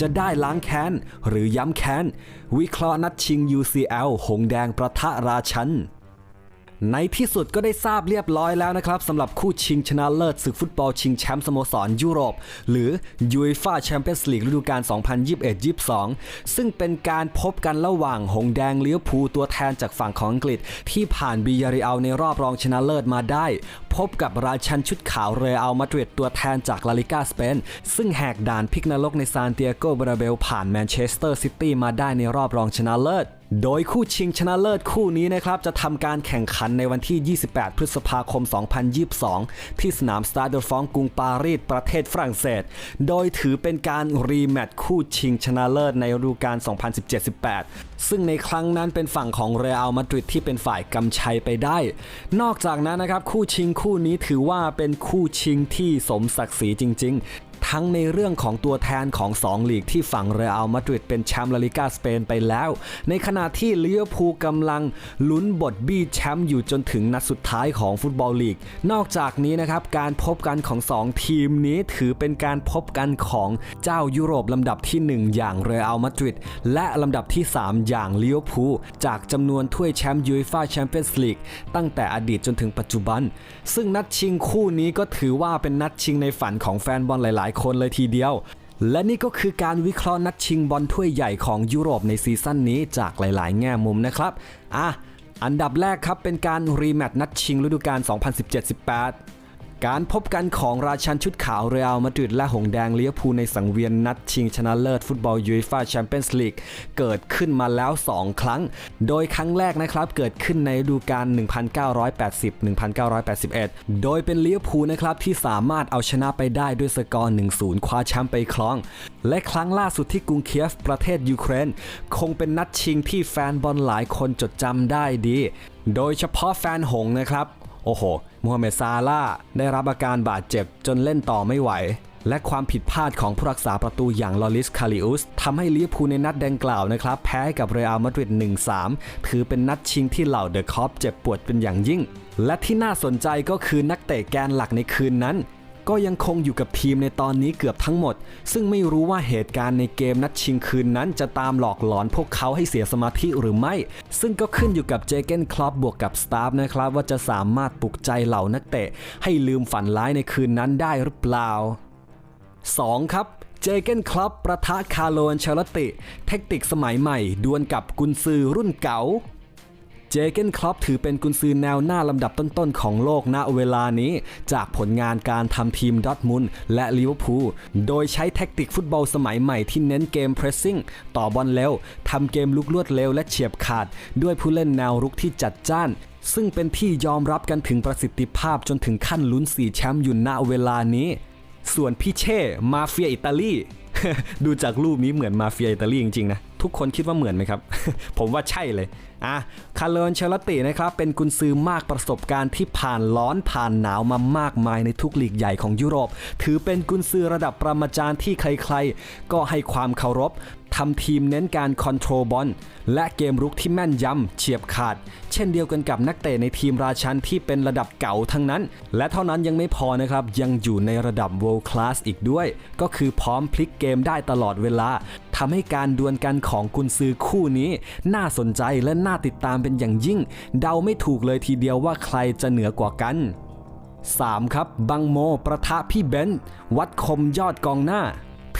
จะได้ล้างแค้น หรือย้ำแค้น วิเคราะห์นัดชิง UCL หงแดงประทะราชัน ในที่สุดก็ได้ทราบเรียบร้อยแล้วนะครับสำหรับคู่ชิงชนะเลิศศึกฟุตบอลชิงแชมป์สโมสรยุโรป หรือ UEFA Champions League ฤดูกาล 2021-22 ซึ่งเป็นการพบกันระหว่างหงแดงเลี้ยวภูตัวแทนจากฝั่งของอังกฤษ ที่ผ่านบียาริอัลในรอบรองชนะเลิศมาได้ พบกับราชันชุดขาวเรอัลมาดริดตัวแทนจากลาลิกาสเปน ซึ่งแหกด่านพิกนรกในซานเตียโกบราเบลผ่านแมนเชสเตอร์ซิตี้มาได้ในรอบรองชนะเลิศ โดยคู่ชิงชนะเลิศคู่นี้นะครับจะทำการแข่งขันในวันที่ 28 พฤษภาคม 2022 ที่สนามสตาร์เดอฟองกรุงปารีสประเทศฝรั่งเศส โดยถือเป็นการรีแมตช์คู่ชิงชนะเลิศในฤดูกาล 2017-18 ซึ่งในครั้งนั้นเป็นฝั่งของเรอัลมาดริดที่เป็นฝ่ายกำชัยไปได้ นอกจากนั้นนะครับคู่ชิงคู่นี้ถือว่าเป็นคู่ชิงที่สมศักดิ์ศรีจริง ๆ ทั้งในเรื่องของตัวแทนของ 2 ลีกที่ฝั่งเรอัลมาดริดเป็นแชมป์ลาลิกาสเปนไปแล้ว ในขณะที่ลิเวอร์พูลกำลังลุ้นบทบี้แชมป์อยู่จนถึงนัดสุดท้ายของฟุตบอลลีก นอกจากนี้นะครับการพบกันของ 2 ทีมนี้ถือเป็นการพบกันของเจ้ายุโรปลำดับที่ 1 อย่างเรอัลมาดริดและลำดับที่ 3 อย่างลิเวอร์พูลจากจำนวนถ้วยแชมป์ยูฟ่าแชมเปี้ยนส์ลีกตั้งแต่อดีตจนถึงปัจจุบัน ซึ่งนัดชิงคู่นี้ก็ถือว่าเป็นนัดชิงในฝันของแฟนบอลหลาย ๆคนเลยทีเดียว และนี่ก็คือการวิเคราะห์นัดชิงบอลถ้วยใหญ่ของยุโรปในซีซั่นนี้จากหลาย ๆ แง่มุมนะครับอะอันดับแรกครับเป็นการรีแมตช์นัดชิงฤดูกาล2017-18 การพบกันของราชันชุดขาวเรอัลมาดริดและหงแดงเลียวภูในสังเวียนนัดชิงชนะเลิศฟุตบอลยูฟ่าแชมเปี้ยนส์ลีกเกิดขึ้นมาแล้ว 2 ครั้ง โดยครั้งแรกนะครับเกิดขึ้นในฤดูกาล 1980-1981 โดยเป็นเลียวภูนะครับที่สามารถเอาชนะไปได้ด้วยสกอร์ 1-0 คว้าแชมป์ไปครอง และครั้งล่าสุดที่กรุงเคียฟประเทศยูเครน คงเป็นนัดชิงที่แฟนบอลหลายคนจดจำได้ดี โดยเฉพาะแฟนหงนะครับ โอ้โหมูฮัมเหม็ดซาลาได้รับอาการบาดเจ็บจนเล่นต่อไม่ไหว และความผิดพลาดของผู้รักษาประตูอย่างลอริสคาริอุสทำให้ลิเวอร์พูลในนัดดังกล่าวนะครับ แพ้กับเรอัลมาดริด 1-3 ถือเป็นนัดชิงที่เหล่าเดอะคอปเจ็บปวดเป็นอย่างยิ่ง และที่น่าสนใจก็คือนักเตะแกนหลักในคืนนั้น ก็ยังคงอยู่กับทีมในตอนนี้เกือบทั้งหมด ซึ่งไม่รู้ว่าเหตุการณ์ในเกมนัดชิงคืนนั้นจะตามหลอกหลอนพวกเขาให้เสียสมาธิหรือไม่ ซึ่งก็ขึ้นอยู่กับเจเกนคลอปบวกกับสตาฟนะครับ ว่าจะสามารถปลุกใจเหล่านักเตะ ให้ลืมฝันร้ายในคืนนั้นได้หรือเปล่า 2. ครับเจเกนคลับประทะคาร์โลนเชลติ เทคนิคสมัยใหม่ ดวลกับกุนซือรุ่นเก๋า เจเกนคลอปถือเป็นกุนซือแนวหน้าลำดับต้นๆของโลกณเวลานี้ จากผลงานการทำทีมดอทมุนและลิเวอร์พูลโดยใช้แท็กติกฟุตบอลสมัยใหม่ที่เน้นเกมเพรสซิ่งต่อบอลเร็วทำเกมลุกลวดเร็วและเฉียบขาด ด้วยผู้เล่นแนวรุกที่จัดจ้านซึ่งเป็นที่ยอมรับกันถึงประสิทธิภาพจนถึงขั้นลุ้นสี่แชมป์อยู่ณเวลานี้ ส่วนพี่เช่ มาเฟียอิตาลี ดูจากรูปนี้เหมือนมาเฟียอิตาลีจริงๆนะ ทุกคนคิดว่าเหมือนไหมครับ ผมว่าใช่เลย อะ คาร์โลนเชลตินะครับ เป็นกุนซือมากประสบการณ์ที่ผ่านร้อนผ่านหนาวมามากมายในทุกลีกใหญ่ของยุโรป ถือเป็นกุนซือระดับประมาจารย์ที่ใครๆ ก็ให้ความเคารพ ทำทีมเน้นการคอนโทรลบอลและเกมรุกที่แม่นยำเฉียบขาด เช่นเดียวกันกับนักเตะในทีมราชันที่เป็นระดับเก่าทั้งนั้น และเท่านั้นยังไม่พอนะครับ ยังอยู่ในระดับ world class อีกด้วย ก็คือพร้อมพลิกเกมได้ตลอดเวลาทำให้การดวลกันของกุนซือคู่นี้ น่าสนใจและน่าติดตามเป็นอย่างยิ่ง เดาไม่ถูกเลยทีเดียวว่าใครจะเหนือกว่ากัน 3. ครับบังโมประทะพี่เบนซ์วัดคมยอดกองหน้า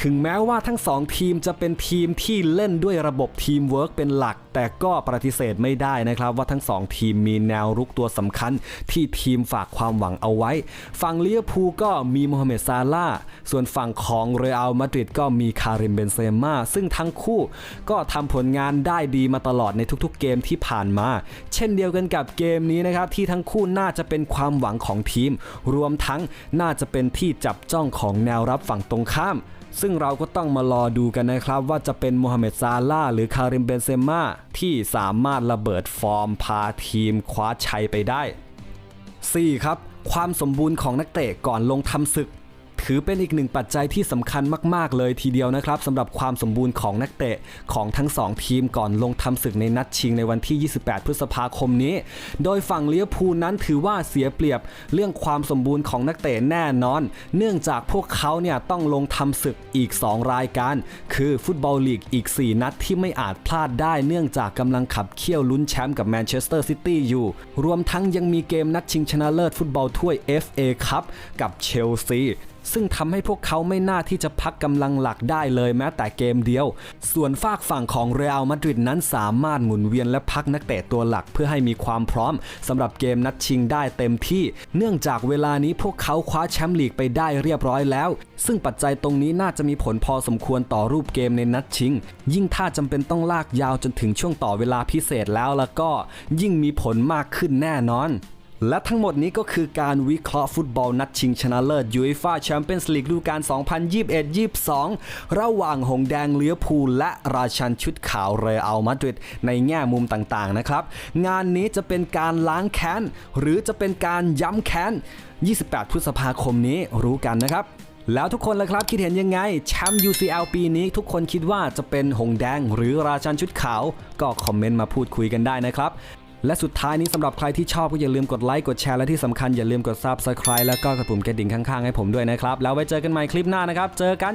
ถึงแม้ว่าทั้งสองทีมจะเป็นทีมที่เล่นด้วยระบบทีมเวิร์กเป็นหลัก แต่ก็ปฏิเสธไม่ได้นะครับว่าทั้งสองทีมมีแนวรุกตัวสำคัญ ที่ทีมฝากความหวังเอาไว้ ฝั่งลิเวอร์พูลก็มีโมฮัมเหม็ดซาลาส่วนฝั่งของเรอัลมาดริดก็มีคาริมเบนเซม่าซึ่งทั้งคู่ก็ทำผลงานได้ดีมาตลอดในทุกๆ เกมที่ผ่านมา เช่นเดียวกันกับเกมนี้นะครับที่ทั้งคู่น่าจะเป็นความหวังของทีม รวมทั้งน่าจะเป็นที่จับจ้องของแนวรับฝั่งตรงข้ามซึ่งเราก็ต้องมารอดูกันนะครับว่าจะเป็นโมฮัมเหม็ดซาลาหรือคาริมเบนเซม่าที่สามารถระเบิดฟอร์มพาทีมคว้าชัยไปได้ 4. ครับ ความสมบูรณ์ของนักเตะก่อนลงทำศึก ถือเป็นอีกหนึ่งปัจจัยที่สำคัญมาก ๆ เลยทีเดียวนะครับสำหรับความสมบูรณ์ของนักเตะของทั้ง 2 ทีมก่อนลงทำศึกในนัดชิงในวันที่ 28 พฤษภาคมนี้ โดยฝั่งเลี้ยวภูลนั้นถือว่าเสียเปรียบเรื่องความสมบูรณ์ของนักเตะแน่นอน เนื่องจากพวกเขาเนี่ยต้องลงทำศึกอีก 2 รายการ คือฟุตบอลลีกอีก 4 นัดที่ไม่อาจพลาดได้ เนื่องจากกำลังขับเคี่ยวลุ้นแชมป์กับแมนเชสเตอร์ซิตี้อยู่ รวมทั้งยังมีเกมนัดชิงชนะเลิศฟุตบอลถ้วย FA คัพกับเชลซี ซึ่งทำให้พวกเขาไม่น่าที่จะพักกำลังหลักได้เลยแม้แต่เกมเดียว ส่วนฝากฝั่งของเรอัลมาดริดนั้นสามารถหมุนเวียนและพักนักเตะตัวหลักเพื่อให้มีความพร้อมสำหรับเกมนัดชิงได้เต็มที่ เนื่องจากเวลานี้พวกเขาคว้าแชมป์ลีกไปได้เรียบร้อยแล้ว ซึ่งปัจจัยตรงนี้น่าจะมีผลพอสมควรต่อรูปเกมในนัดชิง ยิ่งถ้าจำเป็นต้องลากยาวจนถึงช่วงต่อเวลาพิเศษแล้วแล้วก็ยิ่งมีผลมากขึ้นแน่นอน และทั้งหมดนี้ก็คือการวิเคราะห์ฟุตบอลนัดชิงชนะเลิศยู e f a แชมเปี้ยนส์ลีกฤดูกาล 2021-22 ระหว่างหงแดงเลี้ยวภูและราชันชุดขาวเรอัลมาดริดในแง่มุมต่างๆนะครับ งานนี้จะเป็นการล้างแค้น หรือจะเป็นการย้ำแค้น 28 พฤษภาคมนี้รู้กันนะครับแล้วทุกคนล่ะครับคิดเห็นยังไงแชมป์ UCL ปีนี้ทุกคนคิดว่าจะเป็นหงแดงหรือราชันชุดขาว ก็คอมเมนต์มาพูดคุยกันได้นะครับ และสุดท้ายนี้สำหรับใครที่ชอบก็อย่าลืมกดไลค์กดแชร์และที่สำคัญอย่าลืมกด Subscribe แล้วก็กดปุ่มกระดิ่งข้างๆให้ผมด้วยนะครับ แล้วไว้เจอกันใหม่คลิปหน้านะครับ เจอกัน